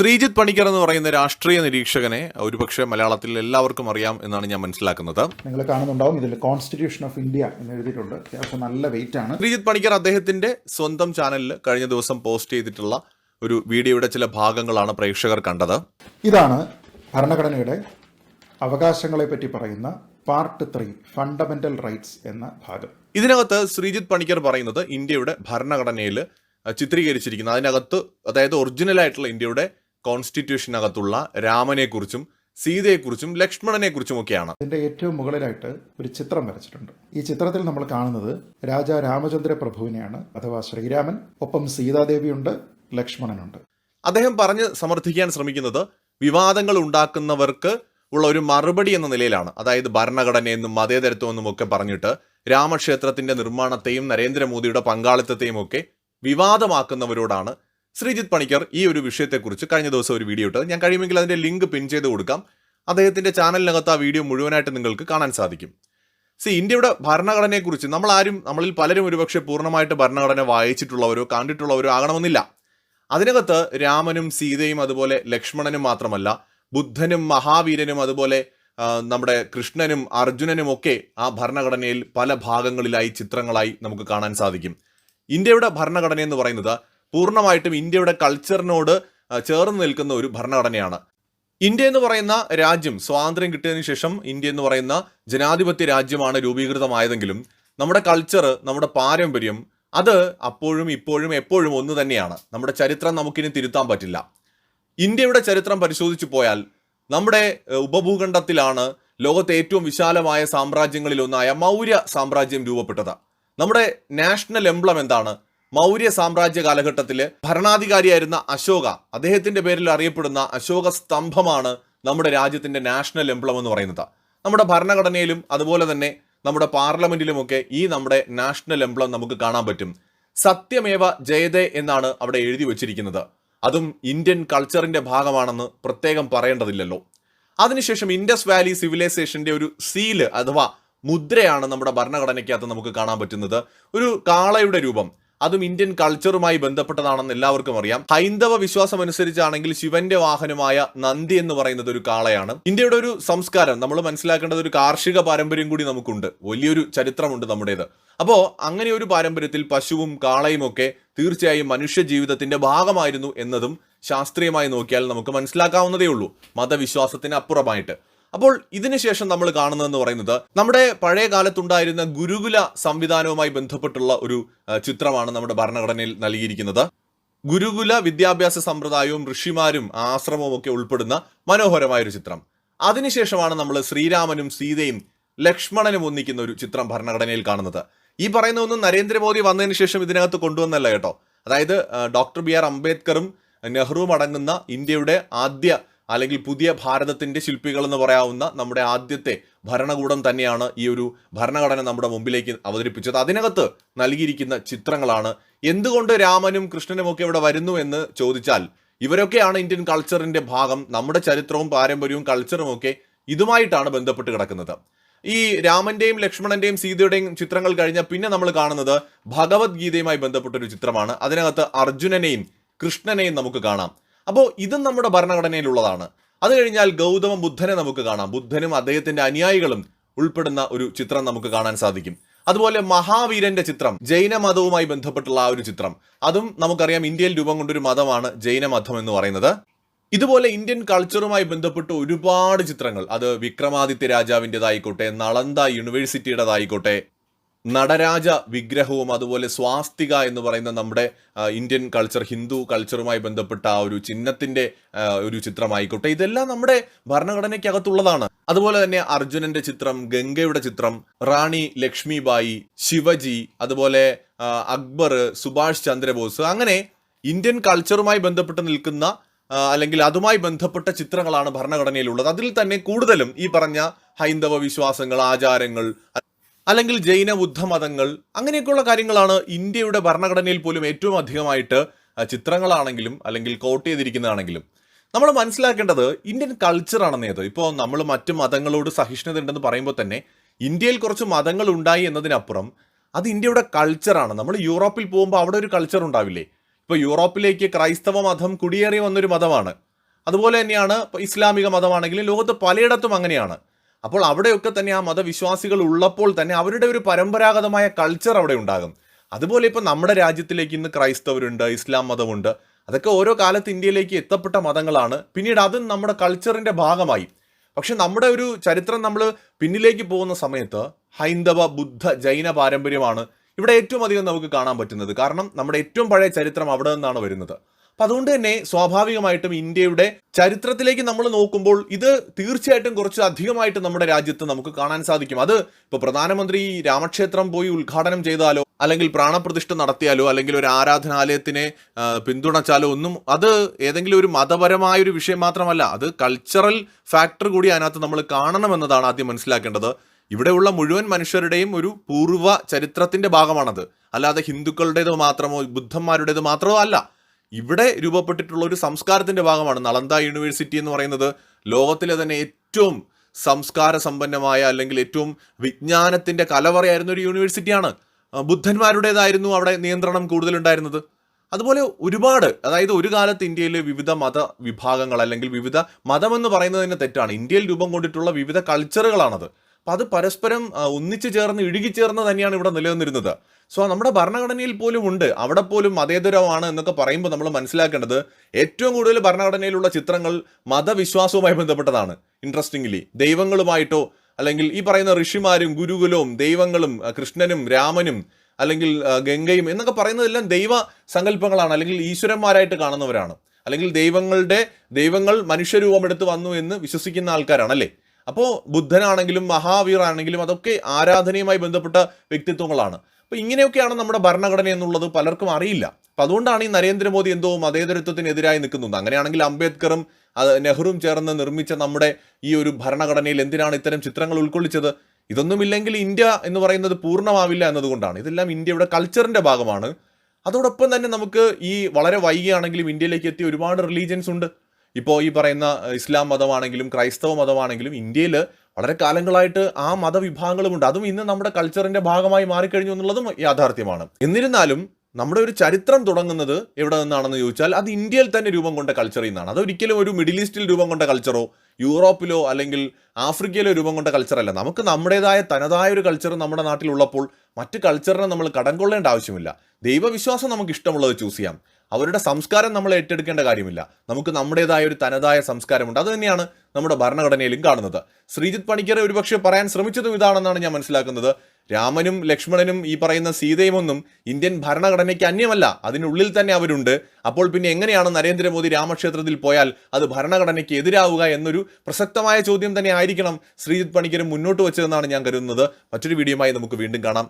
ശ്രീജിത്ത് പണിക്കർ എന്ന് പറയുന്ന രാഷ്ട്രീയ നിരീക്ഷകനെ ഒരുപക്ഷെ മലയാളത്തിൽ എല്ലാവർക്കും അറിയാം എന്നാണ് ഞാൻ മനസ്സിലാക്കുന്നത്. നിങ്ങൾ കാണുന്നുണ്ടാവും. ഇതിൽ കോൺസ്റ്റിറ്റ്യൂഷൻ ഓഫ് ഇന്ത്യ എന്ന് എഴുതിയിട്ടുണ്ട്. അത്യാവശ്യം നല്ല വെയിറ്റ് ആണ്. ശ്രീജിത്ത് പണിക്കർ അദ്ദേഹത്തിന്റെ സ്വന്തം ചാനലിൽ കഴിഞ്ഞ ദിവസം പോസ്റ്റ് ചെയ്തിട്ടുള്ള ഒരു വീഡിയോയുടെ ചില ഭാഗങ്ങളാണ് പ്രേക്ഷകർ കണ്ടത്. ഇതാണ് ഭരണഘടനയുടെ അവകാശങ്ങളെ പറ്റി പറയുന്ന പാർട്ട് ത്രീ ഫണ്ടമെന്റൽ റൈറ്റ്സ് എന്ന ഭാഗം. ഇതിനകത്ത് ശ്രീജിത്ത് പണിക്കർ പറയുന്നത് ഇന്ത്യയുടെ ഭരണഘടനയിൽ ചിത്രീകരിച്ചിരിക്കുന്ന. അതിനകത്ത് അതായത് ഒറിജിനൽ ആയിട്ടുള്ള ഇന്ത്യയുടെ കോൺസ്റ്റിറ്റ്യൂഷനകത്തുള്ള രാമനെക്കുറിച്ചും സീതയെക്കുറിച്ചും ലക്ഷ്മണനെക്കുറിച്ചുമൊക്കെയാണ്. ഇതിന്റെ ഏറ്റവും മുകളിലായിട്ട് ഒരു ചിത്രം വരച്ചിട്ടുണ്ട്. ഈ ചിത്രത്തിൽ നമ്മൾ കാണുന്നത് രാജാ രാമചന്ദ്ര പ്രഭുവിനെയാണ് അഥവാ ശ്രീരാമൻ. ഒപ്പം സീതാദേവിയുണ്ട് ലക്ഷ്മണനുണ്ട്. അദ്ദേഹം പറഞ്ഞ് സമർത്ഥിക്കാൻ ശ്രമിക്കുന്നത് വിവാദങ്ങൾ ഉണ്ടാക്കുന്നവർക്ക് ഉള്ള ഒരു മറുപടി എന്ന നിലയിലാണ്. അതായത് ഭരണഘടനയെന്നും മതേതരത്വമെന്നും ഒക്കെ പറഞ്ഞിട്ട് രാമക്ഷേത്രത്തിന്റെ നിർമ്മാണത്തെയും നരേന്ദ്രമോദിയുടെ പങ്കാളിത്തത്തെയും ഒക്കെ വിവാദമാക്കുന്നവരോടാണ് ശ്രീജിത്ത് പണിക്കർ ഈ ഒരു വിഷയത്തെക്കുറിച്ച് കഴിഞ്ഞ ദിവസം ഒരു വീഡിയോ ഇട്ടത്. ഞാൻ കഴിയുമെങ്കിൽ അതിന്റെ ലിങ്ക് പിൻ ചെയ്ത് കൊടുക്കാം. അദ്ദേഹത്തിന്റെ ചാനലിനകത്ത് ആ വീഡിയോ മുഴുവനായിട്ട് നിങ്ങൾക്ക് കാണാൻ സാധിക്കും. സി ഇന്ത്യയുടെ ഭരണഘടനയെക്കുറിച്ച് നമ്മൾ ആരും നമ്മളിൽ പലരും ഒരുപക്ഷെ പൂർണമായിട്ട് ഭരണഘടന വായിച്ചിട്ടുള്ളവരോ കണ്ടിട്ടുള്ളവരോ ആകണമെന്നില്ല. അതിനകത്ത് രാമനും സീതയും അതുപോലെ ലക്ഷ്മണനും മാത്രമല്ല ബുദ്ധനും മഹാവീരനും അതുപോലെ നമ്മുടെ കൃഷ്ണനും അർജുനനും ഒക്കെ ആ ഭരണഘടനയിൽ പല ഭാഗങ്ങളിലായി ചിത്രങ്ങളായി നമുക്ക് കാണാൻ സാധിക്കും. ഇന്ത്യയുടെ ഭരണഘടന എന്ന് പറയുന്നത് പൂർണമായിട്ടും ഇന്ത്യയുടെ കൾച്ചറിനോട് ചേർന്ന് നിൽക്കുന്ന ഒരു ഭരണഘടനയാണ്. ഇന്ത്യ എന്ന് പറയുന്ന രാജ്യം സ്വാതന്ത്ര്യം കിട്ടിയതിനു ശേഷം ഇന്ത്യ എന്ന് പറയുന്ന ജനാധിപത്യ രാജ്യമാണ് രൂപീകൃതമായതെങ്കിലും നമ്മുടെ കൾച്ചർ നമ്മുടെ പാരമ്പര്യം അത് അപ്പോഴും ഇപ്പോഴും എപ്പോഴും ഒന്ന് തന്നെയാണ്. നമ്മുടെ ചരിത്രം നമുക്കിനി തിരുത്താൻ പറ്റില്ല. ഇന്ത്യയുടെ ചരിത്രം പരിശോധിച്ചു പോയാൽ നമ്മുടെ ഉപഭൂഖണ്ഡത്തിലാണ് ലോകത്തെ ഏറ്റവും വിശാലമായ സാമ്രാജ്യങ്ങളിലൊന്നായ മൗര്യ സാമ്രാജ്യം രൂപപ്പെട്ടത്. നമ്മുടെ നാഷണൽ എംബ്ലം എന്താണ്? മൗര്യ സാമ്രാജ്യ കാലഘട്ടത്തിൽ ഭരണാധികാരിയായിരുന്ന അശോക അദ്ദേഹത്തിന്റെ പേരിൽ അറിയപ്പെടുന്ന അശോക സ്തംഭമാണ് നമ്മുടെ രാജ്യത്തിന്റെ നാഷണൽ എംബ്ലം എന്ന് പറയുന്നത്. നമ്മുടെ ഭരണഘടനയിലും അതുപോലെ തന്നെ നമ്മുടെ പാർലമെന്റിലുമൊക്കെ ഈ നമ്മുടെ നാഷണൽ എംബ്ലം നമുക്ക് കാണാൻ പറ്റും. സത്യമേവ ജയതേ എന്നാണ് അവിടെ എഴുതി വച്ചിരിക്കുന്നത്. അതും ഇന്ത്യൻ കൾച്ചറിന്റെ ഭാഗമാണെന്ന് പ്രത്യേകം പറയേണ്ടതില്ലല്ലോ. അതിനുശേഷം ഇൻഡസ് വാലി സിവിലൈസേഷന്റെ ഒരു സീൽ അഥവാ മുദ്രയാണ് നമ്മുടെ ഭരണഘടനയ്ക്കകത്ത് നമുക്ക് കാണാൻ പറ്റുന്നത്. ഒരു കാളയുടെ രൂപം. അതും ഇന്ത്യൻ കൾച്ചറുമായി ബന്ധപ്പെട്ടതാണെന്ന് എല്ലാവർക്കും അറിയാം. ഹൈന്ദവ വിശ്വാസം അനുസരിച്ചാണെങ്കിൽ ശിവന്റെ വാഹനമായ നന്ദി എന്ന് പറയുന്നത് ഒരു കാളയാണ്. ഇന്ത്യയുടെ ഒരു സംസ്കാരം നമ്മൾ മനസ്സിലാക്കേണ്ടത് ഒരു കാർഷിക പാരമ്പര്യം കൂടി നമുക്കുണ്ട്. വലിയൊരു ചരിത്രമുണ്ട് നമ്മുടേത്. അപ്പോൾ അങ്ങനെ ഒരു പാരമ്പര്യത്തിൽ പശുവും കാളയും ഒക്കെ തീർച്ചയായും മനുഷ്യ ജീവിതത്തിന്റെ ഭാഗമായിരുന്നു എന്നതും ശാസ്ത്രീയമായി നോക്കിയാൽ നമുക്ക് മനസ്സിലാക്കാവുന്നതേ ഉള്ളൂ. മതവിശ്വാസത്തിന് അപ്പുറമായിട്ട്. അപ്പോൾ ഇതിനുശേഷം നമ്മൾ കാണുന്നതെന്ന് പറയുന്നത് നമ്മുടെ പഴയ കാലത്തുണ്ടായിരുന്ന ഗുരുകുല സംവിധാനവുമായി ബന്ധപ്പെട്ടുള്ള ഒരു ചിത്രമാണ് നമ്മുടെ ഭരണഘടനയിൽ നൽകിയിരിക്കുന്നത്. ഗുരുകുല വിദ്യാഭ്യാസ സമ്പ്രദായവും ഋഷിമാരും ആശ്രമവും ഒക്കെ ഉൾപ്പെടുന്ന മനോഹരമായ ഒരു ചിത്രം. അതിനുശേഷമാണ് നമ്മൾ ശ്രീരാമനും സീതയും ലക്ഷ്മണനും ഒന്നിക്കുന്ന ഒരു ചിത്രം ഭരണഘടനയിൽ കാണുന്നത്. ഈ പറയുന്ന ഒന്നും നരേന്ദ്രമോദി വന്നതിന് ശേഷം ഇതിനകത്ത് കൊണ്ടുവന്നല്ല കേട്ടോ. അതായത് ഡോക്ടർ ബി ആർ അംബേദ്കറും നെഹ്റുവും അടങ്ങുന്ന ഇന്ത്യയുടെ ആദ്യ അല്ലെങ്കിൽ പുതിയ ഭാരതത്തിന്റെ ശില്പികൾ എന്ന് പറയാവുന്ന നമ്മുടെ ആദ്യത്തെ ഭരണകൂടം തന്നെയാണ് ഈ ഒരു ഭരണഘടന നമ്മുടെ മുമ്പിലേക്ക് അവതരിപ്പിച്ചത്. അതിനകത്ത് നൽകിയിരിക്കുന്ന ചിത്രങ്ങളാണ്. എന്തുകൊണ്ട് രാമനും കൃഷ്ണനും ഒക്കെ ഇവിടെ വരുന്നു എന്ന് ചോദിച്ചാൽ ഇവരൊക്കെയാണ് ഇന്ത്യൻ കൾച്ചറിന്റെ ഭാഗം നമ്മുടെ ചരിത്രവും പാരമ്പര്യവും കൾച്ചറും ഒക്കെ ഇതുമായിട്ടാണ് ബന്ധപ്പെട്ട് കിടക്കുന്നത്. ഈ രാമന്റെയും ലക്ഷ്മണന്റെയും സീതയുടെയും ചിത്രങ്ങൾ കഴിഞ്ഞ പിന്നെ നമ്മൾ കാണുന്നത് ഭഗവത്ഗീതയുമായി ബന്ധപ്പെട്ട ഒരു ചിത്രമാണ്. അതിനകത്ത് അർജുനനെയും കൃഷ്ണനെയും നമുക്ക് കാണാം. അപ്പോൾ ഇതും നമ്മുടെ ഭരണഘടനയിലുള്ളതാണ്. അത് കഴിഞ്ഞാൽ ഗൗതമ ബുദ്ധനെ നമുക്ക് കാണാം. ബുദ്ധനും അദ്ദേഹത്തിന്റെ അനുയായികളും ഉൾപ്പെടുന്ന ഒരു ചിത്രം നമുക്ക് കാണാൻ സാധിക്കും. അതുപോലെ മഹാവീരന്റെ ചിത്രം ജൈന മതവുമായി ബന്ധപ്പെട്ടുള്ള ആ ഒരു ചിത്രം. അതും നമുക്കറിയാം ഇന്ത്യയിൽ രൂപം കൊണ്ടൊരു മതമാണ് ജൈന മതം എന്ന് പറയുന്നത്. ഇതുപോലെ ഇന്ത്യൻ കൾച്ചറുമായി ബന്ധപ്പെട്ട് ഒരുപാട് ചിത്രങ്ങൾ. അത് വിക്രമാദിത്യ രാജാവിന്റെതായിക്കോട്ടെ നളന്ദ യൂണിവേഴ്സിറ്റിയുടേതായിക്കോട്ടെ നടരാജ വിഗ്രഹവും അതുപോലെ സ്വാസ്തിക എന്ന് പറയുന്ന നമ്മുടെ ഇന്ത്യൻ കൾച്ചർ ഹിന്ദു കൾച്ചറുമായി ബന്ധപ്പെട്ട ആ ഒരു ചിഹ്നത്തിന്റെ ഒരു ചിത്രമായിക്കോട്ടെ. ഇതെല്ലാം നമ്മുടെ ഭരണഘടനയ്ക്കകത്തുള്ളതാണ്. അതുപോലെ തന്നെ അർജുനന്റെ ചിത്രം ഗംഗയുടെ ചിത്രം റാണി ലക്ഷ്മിബായി ശിവജി അതുപോലെ അക്ബർ സുഭാഷ് ചന്ദ്രബോസ് അങ്ങനെ ഇന്ത്യൻ കൾച്ചറുമായി ബന്ധപ്പെട്ട് നിൽക്കുന്ന അല്ലെങ്കിൽ അതുമായി ബന്ധപ്പെട്ട ചിത്രങ്ങളാണ് ഭരണഘടനയിലുള്ളത്. അതിൽ തന്നെ കൂടുതലും ഈ പറഞ്ഞ ഹൈന്ദവ വിശ്വാസങ്ങൾ ആചാരങ്ങൾ അല്ലെങ്കിൽ ജൈന ബുദ്ധ മതങ്ങൾ അങ്ങനെയൊക്കെയുള്ള കാര്യങ്ങളാണ് ഇന്ത്യയുടെ ഭരണഘടനയിൽ പോലും ഏറ്റവും അധികമായിട്ട് ചിത്രങ്ങളാണെങ്കിലും അല്ലെങ്കിൽ കോട്ട് ചെയ്തിരിക്കുന്നതാണെങ്കിലും. നമ്മൾ മനസ്സിലാക്കേണ്ടത് ഇന്ത്യൻ കൾച്ചറാണെന്ന് ഇത് ഇപ്പോൾ നമ്മൾ മറ്റ് മതങ്ങളോട് സഹിഷ്ണുത ഉണ്ടെന്ന് പറയുമ്പോൾ തന്നെ ഇന്ത്യയിൽ കുറച്ച് മതങ്ങൾ ഉണ്ടായി എന്നതിനപ്പുറം അത് ഇന്ത്യയുടെ കൾച്ചറാണ് നമ്മൾ യൂറോപ്പിൽ പോകുമ്പോൾ അവിടെ ഒരു കൾച്ചർ ഉണ്ടാവില്ലേ? ഇപ്പോൾ യൂറോപ്പിലേക്ക് ക്രൈസ്തവ മതം കുടിയേറി വന്നൊരു മതമാണ്. അതുപോലെ തന്നെയാണ് ഇസ്ലാമിക മതമാണെങ്കിലും ലോകത്ത് പലയിടത്തും അങ്ങനെയാണ്. അപ്പോൾ അവിടെയൊക്കെ തന്നെ ആ മതവിശ്വാസികൾ ഉള്ളപ്പോൾ തന്നെ അവരുടെ ഒരു പരമ്പരാഗതമായ കൾച്ചർ അവിടെ ഉണ്ടാകും. അതുപോലെ ഇപ്പം നമ്മുടെ രാജ്യത്തിലേക്ക് ഇന്ന് ക്രൈസ്തവരുണ്ട് ഇസ്ലാം മതമുണ്ട്. അതൊക്കെ ഓരോ കാലത്ത് ഇന്ത്യയിലേക്ക് എത്തപ്പെട്ട മതങ്ങളാണ്. പിന്നീട് അതും നമ്മുടെ കൾച്ചറിന്റെ ഭാഗമായി. പക്ഷെ നമ്മുടെ ഒരു ചരിത്രം നമ്മൾ പിന്നിലേക്ക് പോകുന്ന സമയത്ത് ഹൈന്ദവ ബുദ്ധ ജൈന പാരമ്പര്യമാണ് ഇവിടെ ഏറ്റവും അധികം നമുക്ക് കാണാൻ പറ്റുന്നത്. കാരണം നമ്മുടെ ഏറ്റവും പഴയ ചരിത്രം അവിടെ നിന്നാണ് വരുന്നത്. അപ്പൊ അതുകൊണ്ട് തന്നെ സ്വാഭാവികമായിട്ടും ഇന്ത്യയുടെ ചരിത്രത്തിലേക്ക് നമ്മൾ നോക്കുമ്പോൾ ഇത് തീർച്ചയായിട്ടും കുറച്ച് അധികമായിട്ട് നമ്മുടെ രാജ്യത്ത് നമുക്ക് കാണാൻ സാധിക്കും. അത് ഇപ്പൊ പ്രധാനമന്ത്രി രാമക്ഷേത്രം പോയി ഉദ്ഘാടനം ചെയ്താലോ അല്ലെങ്കിൽ പ്രാണപ്രതിഷ്ഠ നടത്തിയാലോ അല്ലെങ്കിൽ ഒരു ആരാധനാലയത്തിനെ പിന്തുണച്ചാലോ ഒന്നും അത് ഏതെങ്കിലും ഒരു മതപരമായ ഒരു വിഷയം മാത്രമല്ല. അത് കൾച്ചറൽ ഫാക്ടർ കൂടി അതിനകത്ത് നമ്മൾ കാണണമെന്നതാണ് ആദ്യം മനസ്സിലാക്കേണ്ടത്. ഇവിടെയുള്ള മുഴുവൻ മനുഷ്യരുടെയും ഒരു പൂർവ ചരിത്രത്തിന്റെ ഭാഗമാണത്. അല്ലാതെ ഹിന്ദുക്കളുടേതോ മാത്രമോ ബുദ്ധന്മാരുടേതോ മാത്രമോ അല്ല. ഇവിടെ രൂപപ്പെട്ടിട്ടുള്ള ഒരു സംസ്കാരത്തിന്റെ ഭാഗമാണ് നളന്ദ യൂണിവേഴ്സിറ്റി എന്ന് പറയുന്നത്. ലോകത്തിലെ തന്നെ ഏറ്റവും സംസ്കാര സമ്പന്നമായ അല്ലെങ്കിൽ ഏറ്റവും വിജ്ഞാനത്തിന്റെ കലവറയായിരുന്ന ഒരു യൂണിവേഴ്സിറ്റിയാണ്. ബുദ്ധന്മാരുടേതായിരുന്നു അവിടെ നിയന്ത്രണം കൂടുതലുണ്ടായിരുന്നത്. അതുപോലെ ഒരുപാട് അതായത് ഒരു കാലത്ത് ഇന്ത്യയിൽ വിവിധ മത വിഭാഗങ്ങൾ അല്ലെങ്കിൽ വിവിധ മതമെന്ന് പറയുന്നത് തന്നെ തെറ്റാണ്. ഇന്ത്യയിൽ രൂപം കൊണ്ടിട്ടുള്ള വിവിധ കൾച്ചറുകളാണത് അപ്പം അത് പരസ്പരം ഒന്നിച്ചു ചേർന്ന് ഇഴുകി ചേർന്ന് തന്നെയാണ് ഇവിടെ നിലനിന്നിരുന്നത്. സോ നമ്മുടെ ഭരണഘടനയിൽ പോലും ഉണ്ട്. അവിടെ പോലും മതേതരമാണ് എന്നൊക്കെ പറയുമ്പോൾ നമ്മൾ മനസ്സിലാക്കേണ്ടത് ഏറ്റവും കൂടുതൽ ഭരണഘടനയിലുള്ള ചിത്രങ്ങൾ മതവിശ്വാസവുമായി ബന്ധപ്പെട്ടതാണ് ഇൻട്രസ്റ്റിംഗ്ലി ദൈവങ്ങളുമായിട്ടോ അല്ലെങ്കിൽ ഈ പറയുന്ന ഋഷിമാരും ഗുരുകുലവും ദൈവങ്ങളും കൃഷ്ണനും രാമനും അല്ലെങ്കിൽ ഗംഗയും എന്നൊക്കെ പറയുന്നതെല്ലാം ദൈവ സങ്കല്പങ്ങളാണ് അല്ലെങ്കിൽ ഈശ്വരന്മാരായിട്ട് കാണുന്നവരാണ്. അല്ലെങ്കിൽ ദൈവങ്ങളുടെ ദൈവങ്ങൾ മനുഷ്യരൂപമെടുത്ത് വന്നു എന്ന് വിശ്വസിക്കുന്ന ആൾക്കാരാണ് അല്ലേ? അപ്പോൾ ബുദ്ധനാണെങ്കിലും മഹാവീർ ആണെങ്കിലും അതൊക്കെ ആരാധനയുമായി ബന്ധപ്പെട്ട വ്യക്തിത്വങ്ങളാണ്. അപ്പോൾ ഇങ്ങനെയൊക്കെയാണ് നമ്മുടെ ഭരണഘടന എന്നുള്ളത് പലർക്കും അറിയില്ല. അപ്പം അതുകൊണ്ടാണ് ഈ നരേന്ദ്രമോദി എന്തോ മതേതരത്വത്തിനെതിരായി നിൽക്കുന്നത് അങ്ങനെയാണെങ്കിൽ അംബേദ്കറും നെഹ്റുവും ചേർന്ന് നിർമ്മിച്ച നമ്മുടെ ഈ ഒരു ഭരണഘടനയിൽ എന്തിനാണ് ഇത്തരം ചിത്രങ്ങൾ ഉൾക്കൊള്ളിച്ചത്? ഇതൊന്നുമില്ലെങ്കിൽ ഇന്ത്യ എന്ന് പറയുന്നത് പൂർണമാവില്ല എന്നതുകൊണ്ടാണ്. ഇതെല്ലാം ഇന്ത്യയുടെ കൾച്ചറിന്റെ ഭാഗമാണ്. അതോടൊപ്പം തന്നെ നമുക്ക് ഈ വളരെ വൈകിയാണെങ്കിലും ഇന്ത്യയിലേക്ക് എത്തിയ ഒരുപാട് റിലീജിയൻസ് ഉണ്ട്. ഇപ്പോൾ ഈ പറയുന്ന ഇസ്ലാം മതമാണെങ്കിലും ക്രൈസ്തവ മതമാണെങ്കിലും ഇന്ത്യയിൽ വളരെ കാലങ്ങളായിട്ട് ആ മതവിഭാഗങ്ങളുമുണ്ട്. അതും ഇന്ന് നമ്മുടെ കൾച്ചറിന്റെ ഭാഗമായി മാറിക്കഴിഞ്ഞു എന്നുള്ളതും യാഥാർത്ഥ്യമാണ്. എന്നിരുന്നാലും നമ്മുടെ ഒരു ചരിത്രം തുടങ്ങുന്നത് എവിടെ നിന്നാണെന്ന് ചോദിച്ചാൽ അത് ഇന്ത്യയിൽ തന്നെ രൂപം കൊണ്ട കൾച്ചറിൽ നിന്നാണ്. അതൊരിക്കലും ഒരു മിഡിൽ ഈസ്റ്റിൽ രൂപം കൊണ്ട കൾച്ചറോ യൂറോപ്പിലോ അല്ലെങ്കിൽ ആഫ്രിക്കയിലോ രൂപം കൊണ്ട കൾച്ചറല്ല നമുക്ക് നമ്മുടേതായ തനതായ ഒരു കൾച്ചർ നമ്മുടെ നാട്ടിലുള്ളപ്പോൾ മറ്റ് കൾച്ചറിനെ നമ്മൾ കടം കൊള്ളേണ്ട ആവശ്യമില്ല. ദൈവവിശ്വാസം നമുക്ക് ഇഷ്ടമുള്ളത് ചൂസ് ചെയ്യാം. അവരുടെ സംസ്കാരം നമ്മൾ ഏറ്റെടുക്കേണ്ട കാര്യമില്ല. നമുക്ക് നമ്മുടേതായ ഒരു തനതായ സംസ്കാരമുണ്ട്. അത് തന്നെയാണ് നമ്മുടെ ഭരണഘടനയിലും കാണുന്നത്. ശ്രീജിത് പണിക്കർ ഒരുപക്ഷെ പറയാൻ ശ്രമിച്ചതും ഇതാണെന്നാണ് ഞാൻ മനസ്സിലാക്കുന്നത്. രാമനും ലക്ഷ്മണനും ഈ പറയുന്ന സീതയുമൊന്നും ഇന്ത്യൻ ഭരണഘടനയ്ക്ക് അന്യമല്ല. അതിനുള്ളിൽ തന്നെ അവരുണ്ട്. അപ്പോൾ പിന്നെ എങ്ങനെയാണ് നരേന്ദ്രമോദി രാമക്ഷേത്രത്തിൽ പോയാൽ അത് ഭരണഘടനയ്ക്ക് എതിരാവുക എന്നൊരു പ്രസക്തമായ ചോദ്യം തന്നെ ആയിരിക്കണം ശ്രീജിത് പണിക്കരും മുന്നോട്ട് വെച്ചതെന്നാണ് ഞാൻ കരുതുന്നത്. മറ്റൊരു വീഡിയോയുമായി നമുക്ക് വീണ്ടും കാണാം.